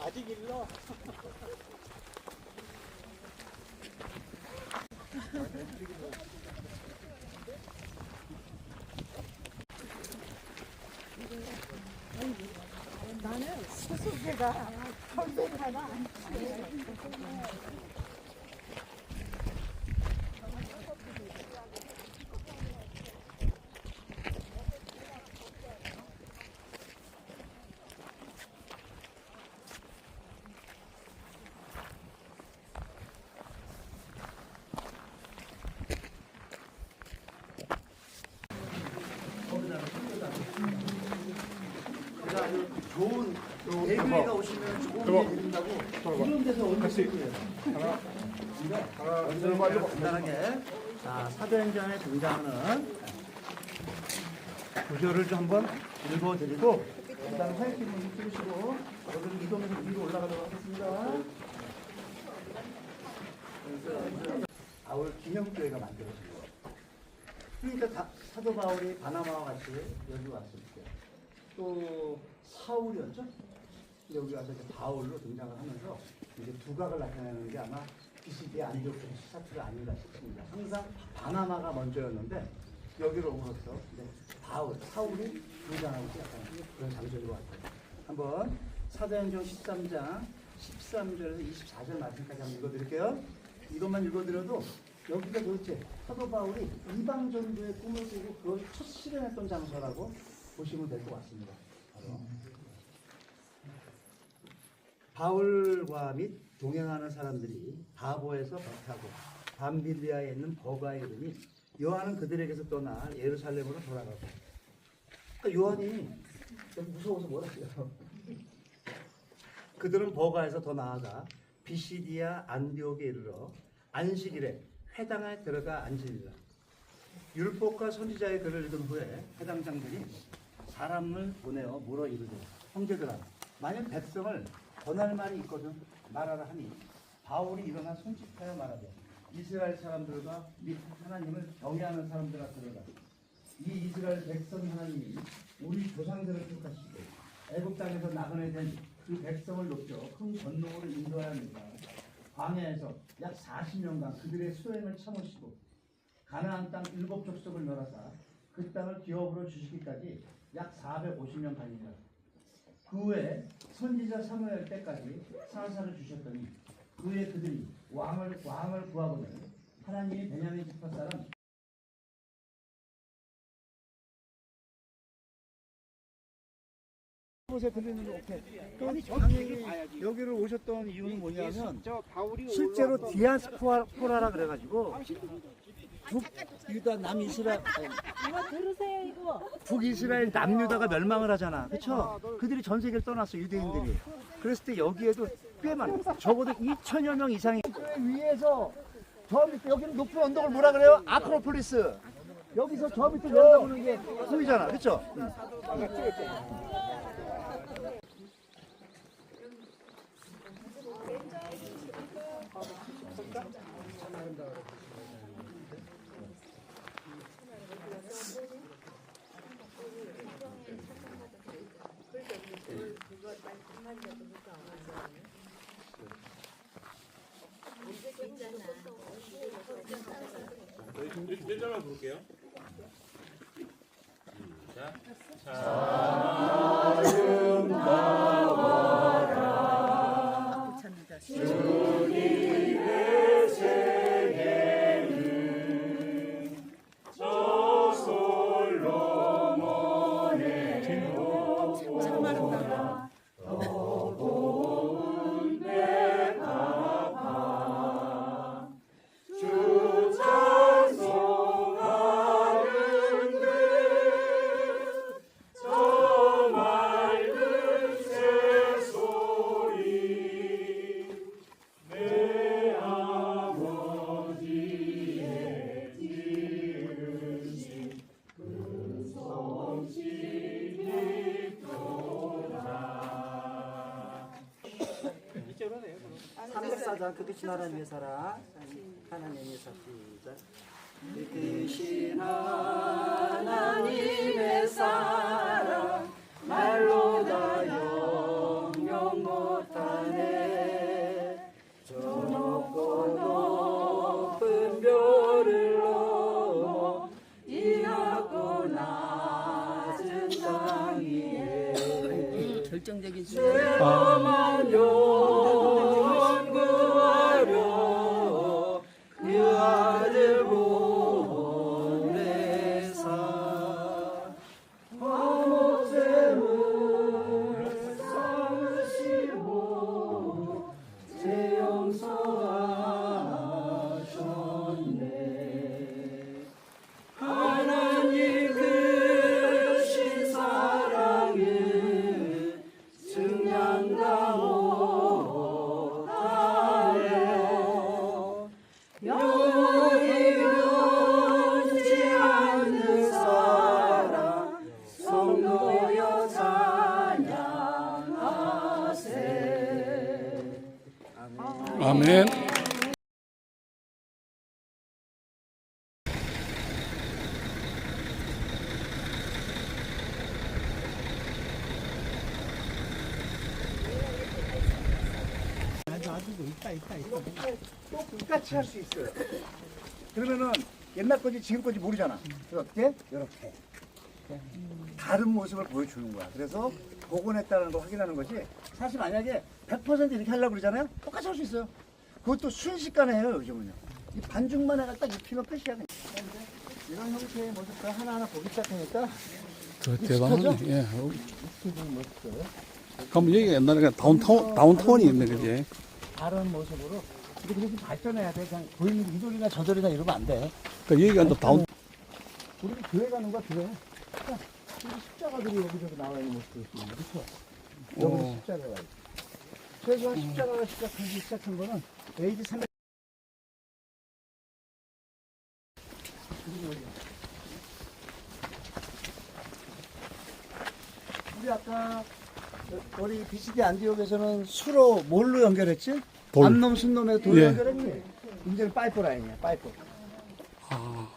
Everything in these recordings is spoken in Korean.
아직 일러. 나는 수수께가 선배하나 대구에가 오시면 게 드린다고 이런 데서 올릴 거예요. 하나, 간단하게 자 사도행전에 등장하는 구절을 좀 한번 읽어드리고 일단 먼저 찍으시고 여기는 이동해서 위로 올라가도록 하겠습니다. 바울 기념교회가 만들어진 거예요. 그러니까 다- 사도 바울이 바나바와 같이 여기 왔을 때 또 사울이었죠? 여기 와서 이제 바울로 등장을 하면서 이제 두각을 나타내는 게 아마 비시디의 안디옥 사투가 아닌가 싶습니다. 항상 바나마가 먼저였는데 여기로 오면서 이제 바울, 사울이 등장하고 약간 그런 장소인 것 같아요. 한번 사도행전 13장 13절에서 24절 말씀까지 한번 읽어드릴게요. 이것만 읽어드려도 여기가 도대체 사도 바울이 이방 전도의 꿈을 꾸고 그걸 첫 실현했던 장소라고 보시면 될 것 같습니다. 바로. 바울과 및 동행하는 사람들이 바보에서 배타고 밤빌리아에 있는 버가에 이르니 요한은 그들에게서 떠나 예루살렘으로 돌아가고 그러니까 요한이 좀 무서워서 뭐라고요? 그들은 버가에서 더 나아가 비시디아 안디옥에 이르러 안식일에 회당에 들어가 앉으리라. 율법과 선지자의 글을 읽은 후에 해당 장들이 사람을 보내어 물어 이르되 형제들아 만약 백성을 권할 말이 있거든. 말하라 하니 바울이 일어나 손짓하여 말하되 이스라엘 사람들과 및 하나님을 경외하는 사람들 앞들어가. 이 이스라엘 백성 하나님이 우리 조상들을 축하시고 애굽 땅에서 나그네 된 그 백성을 높여 큰 건너으로 인도하였느니라 광야에서 약 40년간 그들의 수행을 참으시고 가나안 땅 일곱 족속을 멸하사 그 땅을 기업으로 주시기까지 약 450년 간이라. 그 후에 선지자 사무엘 때까지 사사를 주셨더니 그 후에 그들이 왕을 왕을 구하거든 하나님이 베냐민 지파 사람 곳에 들리는 거 오케이. 또 당연히 여기를 오셨던 이유는 뭐냐면 실제로 디아스포라라 그래가지고 북 유다 남 이스라엘 이거 들으세요 이거 북 이스라엘 남 유다가 멸망을 하잖아. 그렇죠? 그들이 전 세계를 떠났어 유대인들이. 그랬을 때 여기에도 꽤 많아. 적어도 2천여 명 이상이 그 위에서 저 밑에 여기는 높은 언덕을 뭐라 그래요? 아크로폴리스. 여기서 저 밑에 내려다보는 게 보이잖아. 그렇죠? 일 절만 부를게요. 시작. 이 그 뜻이 하나님의 사랑 하나님의 사 시작 그 뜻이 하나 또 똑같이 할 수 있어요. 그러면은 옛날 건지 지금 건지 모르잖아. 그래서 어떻게? 이렇게. 다른 모습을 보여주는 거야. 그래서 복원했다는 걸 확인하는 거지. 사실 만약에 100% 이렇게 하려고 그러잖아요. 똑같이 할 수 있어요. 그것도 순식간에 해요, 요즘은요. 이 반죽만 해가 딱 입히면 끝이야. 그냥. 이런 형태의 모습들 하나하나 보기 시작하니까 저 대단하네. 예. 그럼 여기 옛날에 다운타운, 다운타운이 있네, 그지? 다른 모습으로. 근데 그렇게 발전해야 돼. 그냥 보이는 이 돌이나 저 돌이나 이러면 안 돼. 그러니까 여기가 또 다운, 우리 교회 가는 거야 교회. 자, 여기 십자가들이 여기저기 나와 있는 모습도 있고, 그렇죠? 여기 어. 십자가가 있고. 최소한 십자가가 시작하기 시작한 거는 AD 300. 우리 아까 우리 BCD 안디옥에서는 수로 뭘로 연결했지? 돌. 암놈 순놈에 돌 예. 연결했지? 이제는 파이프 라인이야 파이프. 아,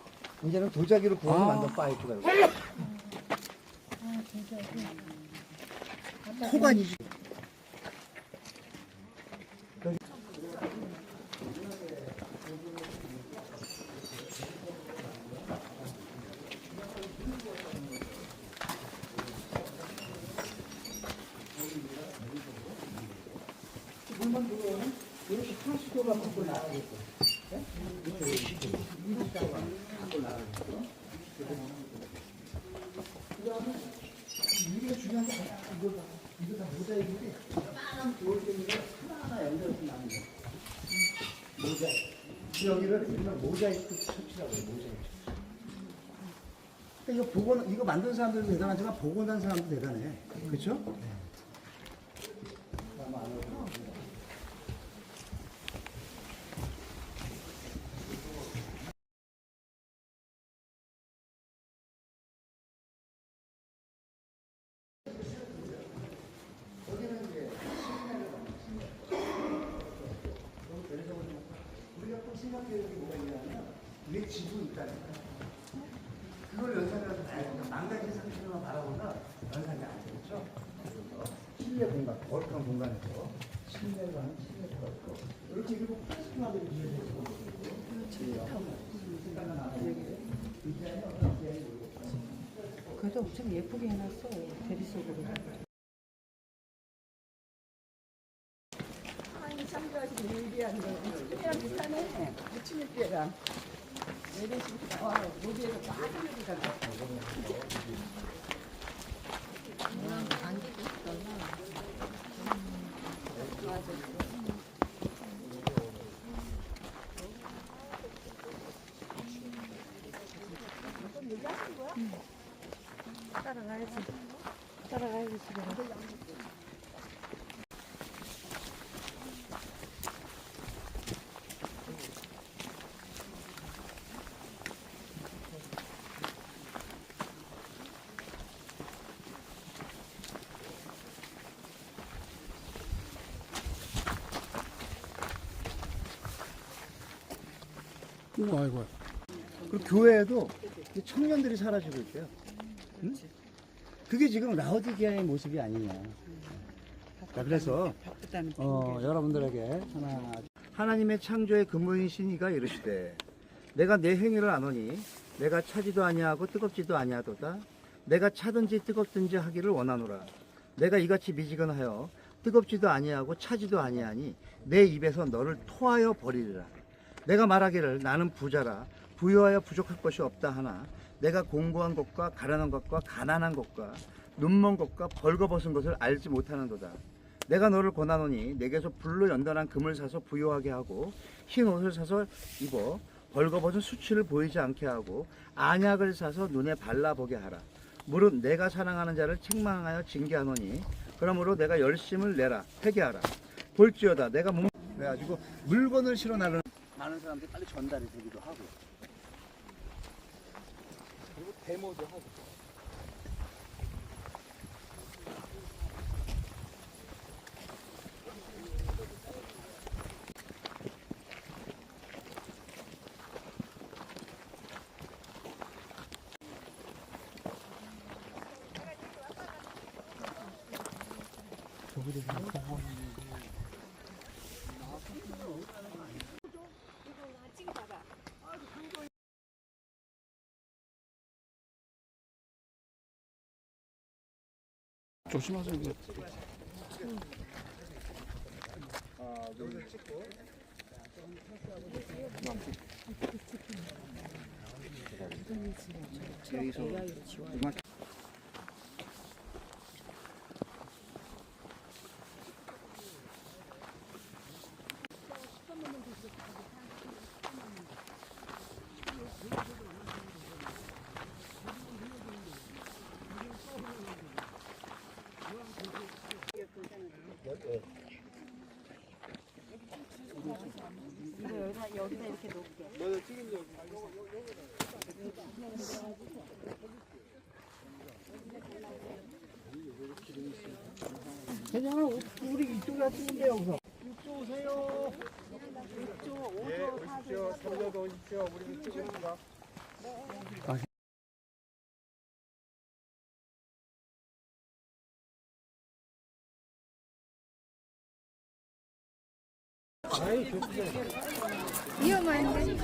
이제는 도자기로 구워서 만든 파이프가 이렇게. 코관이지. 물만 들어오면 이렇게 풀수도가 갖고 나가겠고. 이게 중요한 게 아니야. 이거 봐. 이거 다 모자이크인데 하나만 돌 때문에 하나하나 연결해서 나는 거야. 모자이크. 여기를 정말 모자이크 처치라고 해요. 그러니까 이거 만든 사람들도 대단하지만 복원한 사람도 대단해. 그렇죠? 우리가 꼭 생각해야 되는 게 뭐가 있냐면 위에 지붕이 있다니까. 그걸 봐야 된다. 망가진 상태로만 바라보면 연상이 안 되겠죠. 그래서 실내 공간, 거룩한 공간에서 실내가 하는 실내가 있고 이렇게 그리고 플라스틱하게 이해되고 그래도 엄청 예쁘게 해놨어. 대리석으로. 아니 참가하신 우리랑 비슷하네. 무침입비랑 내리신 와 모두에서 빠져나게 간다 따라가야지. 따라가야지, 집에. 아이고, 아이고. 그리고 교회에도 이 청년들이 사라지고 있대요. 응? 그게 지금 라오디게아의 모습이 아니냐. 자, 그래서 어, 여러분들에게 하나 하나님의 창조의 근본인 신이가 이르시되 내가 내 행위를 아노니 내가 차지도 아니하고 뜨겁지도 아니하도다 내가 차든지 뜨겁든지 하기를 원하노라 내가 이같이 미지근하여 뜨겁지도 아니하고 차지도 아니하니 내 입에서 너를 토하여 버리리라. 내가 말하기를 나는 부자라 부유하여 부족할 것이 없다 하나 내가 공고한 것과 가난한 것과 가난한 것과 눈먼 것과 벌거벗은 것을 알지 못하는도다. 내가 너를 권하노니 내게서 불로 연단한 금을 사서 부유하게 하고 흰 옷을 사서 입어 벌거벗은 수치를 보이지 않게 하고 안약을 사서 눈에 발라보게 하라. 무릇 내가 사랑하는 자를 책망하여 징계하노니 그러므로 내가 열심을 내라 회개하라. 볼지어다 내가 문 그래가지고 물건을 실어 나르는 많은 사람들이 빨리 전달이 되기도 하고. 그리고 데모도 하고 조심하세요. 이제. 여기서 음악 이쪽에 뜨는데 여기서. 이쪽 오세요. 이쪽 네, 오십시오 삼겹 오십시오. 우리 찍습니다. 위험한데.